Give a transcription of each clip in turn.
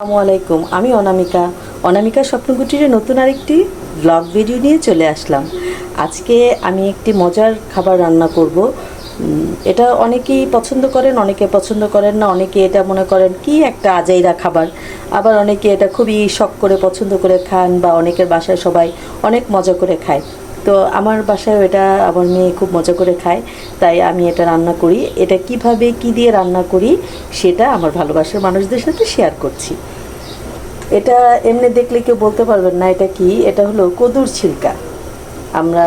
আসসালামু আলাইকুম, আমি অনামিকা। অনামিকা স্বপ্নকুটিরে নতুন আরেকটি ব্লগ ভিডিও নিয়ে চলে আসলাম। আজকে আমি একটি মজার খাবার রান্না করব। এটা অনেকেই পছন্দ করেন, অনেকে পছন্দ করেন না, অনেকে এটা মনে করেন কি একটা আজাইরা খাবার। আবার অনেকে এটা খুবই শখ করে, পছন্দ করে খান বা অনেকের বাসায় সবাই অনেক মজা করে খায়। তো আমার বাসায় এটা আমার মেয়ে খুব মজা করে খায়, তাই আমি এটা রান্না করি। এটা কীভাবে কি দিয়ে রান্না করি সেটা আমার ভালোবাসার মানুষদের সাথে শেয়ার করছি। এটা এমনি দেখলে কেউ বলতে পারবেন না এটা কি, এটা হলো কদুর ছিলকা। আমরা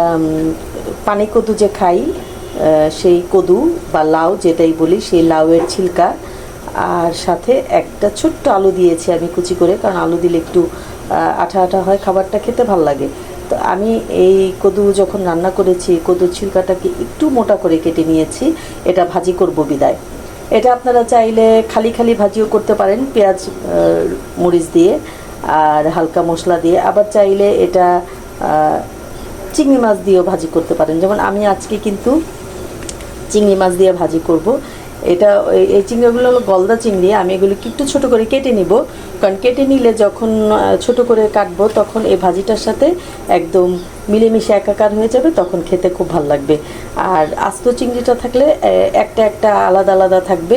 পানি কদু যে খাই সেই কদু বা লাউ যেটাই বলি, সেই লাউয়ের ছিলকা। আর সাথে একটা ছোট্ট আলু দিয়েছি আমি কুচি করে, কারণ আলু দিলে একটু আঠা আঠা হয়, খাবারটা খেতে ভালো লাগে। তো আমি এই কদু যখন রান্না করেছি, কদুর ছিলকাটাকে একটু মোটা করে কেটে নিয়েছি, এটা ভাজি করব বিদায়। এটা আপনারা চাইলে খালি খালি ভাজিও করতে পারেন, পেঁয়াজ মরিচ দিয়ে আর হালকা মশলা দিয়ে। আবার চাইলে এটা চিংড়ি মাছ দিয়েও ভাজি করতে পারেন। যেমন আমি আজকে কিন্তু চিংড়ি মাছ দিয়ে ভাজি করব। এটা এই চিংড়িগুলো হলো গলদা চিংড়ি, আমি এগুলো একটু ছোট করে কেটে নিব। কারণ কেটে নিলে যখন ছোট করে কাটবো, তখন এই ভাজিটার সাথে একদম মিলেমিশে একাকার হয়ে যাবে, তখন খেতে খুব ভালো লাগবে। আর আস্ত চিংড়িটা থাকলে একটা একটা আলাদা আলাদা থাকবে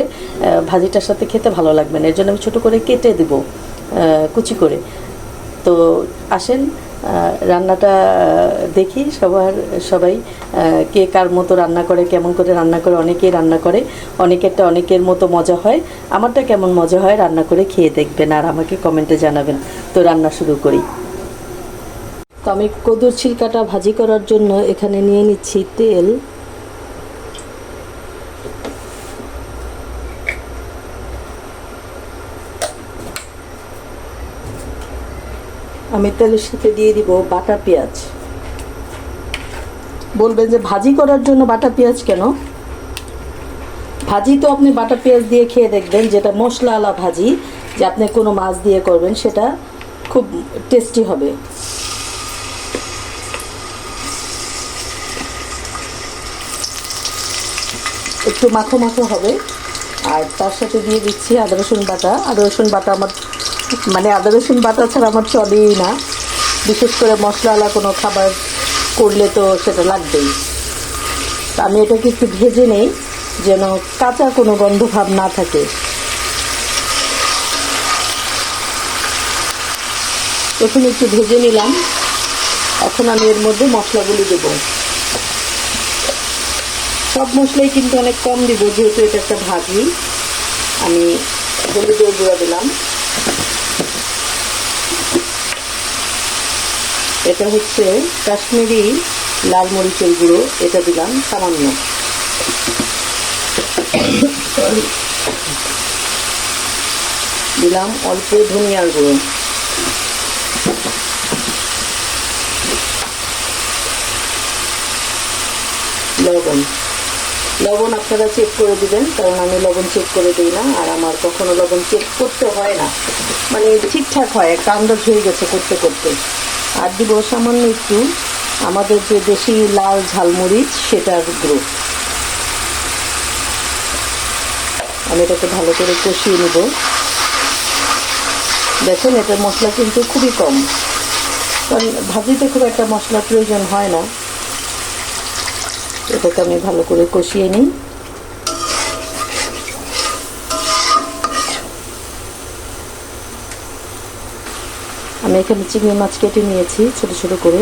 ভাজিটার সাথে খেতে ভালো লাগবে না। এর জন্য আমি ছোটো করে কেটে দেবো কুচি করে। তো আসেন রান্নাটা দেখি সবার, সবাই কে কার মতো রান্না করে, কেমন করে রান্না করে, অনেকেই রান্না করে, অনেকেরটা অনেকের মতো মজা হয়। আমারটা কেমন মজা হয়, রান্না করে খেয়ে দেখবেন আর আমাকে কমেন্টে জানাবেন। তো রান্না শুরু করি। তো আমি কদুর ছিলকাটা ভাজি করার জন্য এখানে নিয়ে নিচ্ছি তেল। আমি তেলের সাথে দিয়ে দিব বাটা পেঁয়াজ। বলবেন যে ভাজি করার জন্য বাটা পেঁয়াজ কেন? ভাজি তো আপনি বাটা পেঁয়াজ দিয়ে খেয়ে দেখবেন, যেটা মশলাওয়ালা ভাজি যে আপনি কোনো মাছ দিয়ে করবেন, সেটা খুব টেস্টি হবে। একটু মাখো মাখো হবে। আর তার সাথে দিয়ে দিচ্ছি আদা রসুন বাটা। আদা রসুন বাটা আমার মানে আদা রসুন বাটা ছাড়া আমার চলেই না। বিশেষ করে মশলাওয়ালা কোনো খাবার করলে তো সেটা লাগবেই। তা আমি এটাকে একটু ভেজে নেই, যেন কাঁচা কোনো গন্ধ ভাব না থাকে। এখন একটু ভেজে নিলাম। এখন আমি এর মধ্যে মশলাগুলি দেবো। সব মশলাই কিন্তু অনেক কম দিব, যেহেতু এটা একটা ভাজি। আমি হলুদের গুঁড়া দিলাম। এটা হচ্ছে কাশ্মীরি লাল মরিচের গুঁড়ো, এটা দিলাম সামান্য। দিলাম অল্প ধনিয়ার গুঁড়ো। লবণ। লবণ আপনারা চেক করে দিবেন, কারণ আমি লবণ চেক করে দিই না, আর আমার কখনো লবণ চেক করতে হয় না। মানে ঠিকঠাক হয় একটা আন্দাজ হয়ে গেছে করতে করতে। আর দিব সামান্য একটু আমাদের যে দেশি লাল ঝালমরিচ সেটার গ্রুপ। আমি এটাকে ভালো করে কষিয়ে নেব। দেখেন এটার মশলা কিন্তু খুবই কম। কারণ ভাজিতে খুব একটা মশলার প্রয়োজন হয় না। এটাকে আমি ভালো করে কষিয়ে নিই। আমি এখানে চিংড়ি মাছ কেটে নিয়েছি ছোট ছোট করে,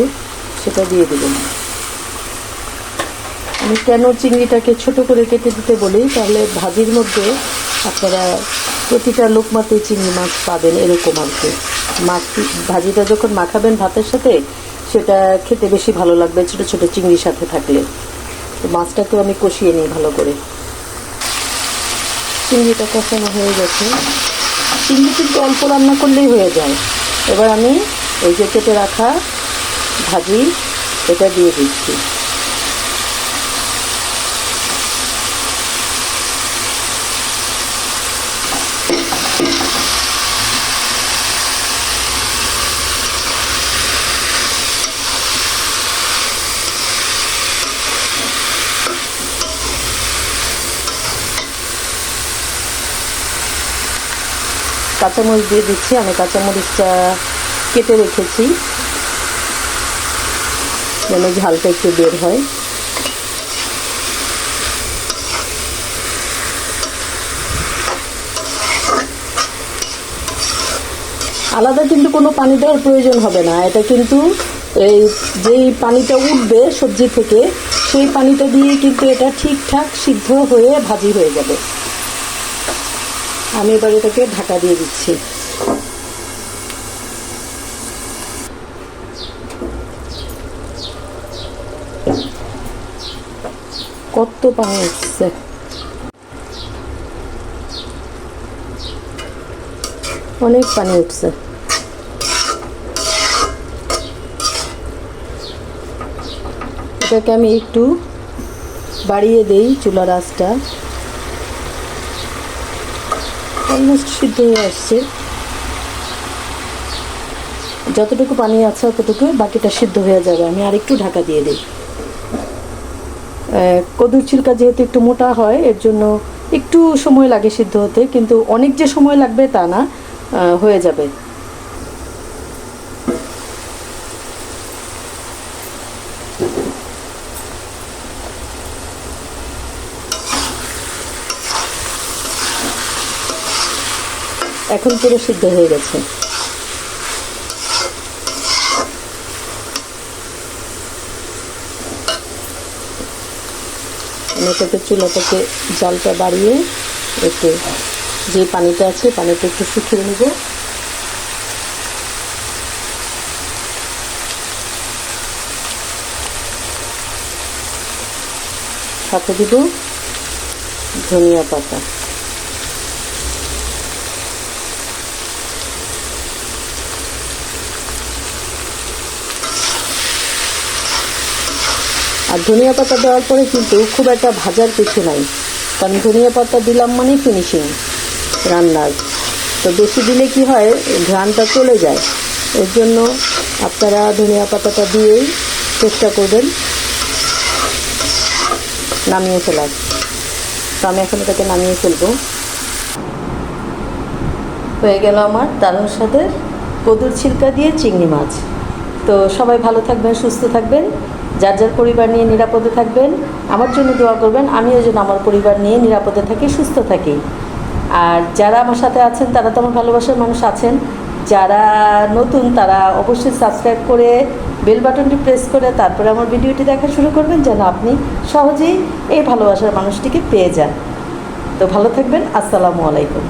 সেটা দিয়ে দেব আমি কেন চিংড়িটাকে ছোট করে কেটে দিতে বলি? তাহলে ভাজির মধ্যে আপনারা প্রতিটা লোকমাতে চিংড়ি মাছ পাবেন এরকম আর কি। মাছ, ভাজিটা যখন মাখাবেন ভাতের সাথে, সেটা খেতে বেশি ভালো লাগবে ছোট ছোট চিংড়ির সাথে থাকলে। তো মাছটাকেও আমি কষিয়ে নিই ভালো করে। চিংড়িটা কষানো হয়ে গেছে। চিংড়ি কিন্তু অল্প রান্না করলেই হয়ে যায়। এবার আমি ওই যে কেটে রাখা ভাজি এটা দিয়ে দিচ্ছি। কাঁচামরিচ দিয়ে দিচ্ছি। আমি কাঁচামরিচটা কেটে রেখেছি। যেন ঝালটা একটু বের হয়। আলাদা কিন্তু কোনো পানি দেওয়ার প্রয়োজন হবে না। এটা কিন্তু এই যেই পানিটা উঠবে সবজি থেকে, সেই পানিটা দিয়ে কিন্তু এটা ঠিকঠাক সিদ্ধ হয়ে ভাজি হয়ে যাবে। আমি এবার এটাকে ঢাকা দিয়ে দিচ্ছি। কত পানি উঠছে। অনেক পানি উঠছে। এটাকে আমি একটু বাড়িয়ে দেই চুলার আঁচটা। অলমোস্ট সিদ্ধ হয়ে আসছে। যতটুকু পানি আছে অতটুকু বাকিটা সিদ্ধ হয়ে যাবে। আমি আর একটু ঢাকা দিয়ে দিই। কদুর ছিলকা যেহেতু একটু মোটা হয়, এর জন্য একটু সময় লাগে সিদ্ধ হতে, কিন্তু অনেক যে সময় লাগবে তা না হয়ে যাবে। এখন পুরো সিদ্ধ হয়ে গেছে। এটাকে চুলাটাকে জালটা বাড়িয়ে একটু যে পানিটা আছে, পানিটা একটু শুকিয়ে নেব। সাথে দিব ধনিয়া পাতা। আর ধনিয়া পাতা দেওয়ার পরে কিন্তু খুব একটা ভাজার কিছু নাই। কারণ ধনিয়া পাতা দিলাম মানে ফিনিশিং রান্নার। তো বেশি দিলে কি হয়, ঘ্রাণটা চলে যায়। এর জন্য আপনারা ধনিয়া পাতাটা দিয়েই চেষ্টা করবেন নামিয়ে ফেলার। তো আমি এখন এটাকে নামিয়ে ফেলব। হয়ে গেল আমার দারুণ স্বাদের কদুর ছিলকা দিয়ে চিংড়ি মাছ। তো সবাই ভালো থাকবেন, সুস্থ থাকবেন, যার যার পরিবার নিয়ে নিরাপদে থাকবেন, আমার জন্য দোয়া করবেন, আমিও যেন আমার পরিবার নিয়ে নিরাপদে থাকি, সুস্থ থাকি। আর যারা আমার সাথে আছেন, তারা তো আমার ভালোবাসার মানুষ আছেন, যারা নতুন, তারা অবশ্যই সাবস্ক্রাইব করে বেল বাটনটি প্রেস করে তারপরে আমার ভিডিওটি দেখা শুরু করবেন, যেন আপনি সহজেই এই ভালোবাসার মানুষটিকে পেয়ে যান। তো ভালো থাকবেন, আসসালামু আলাইকুম।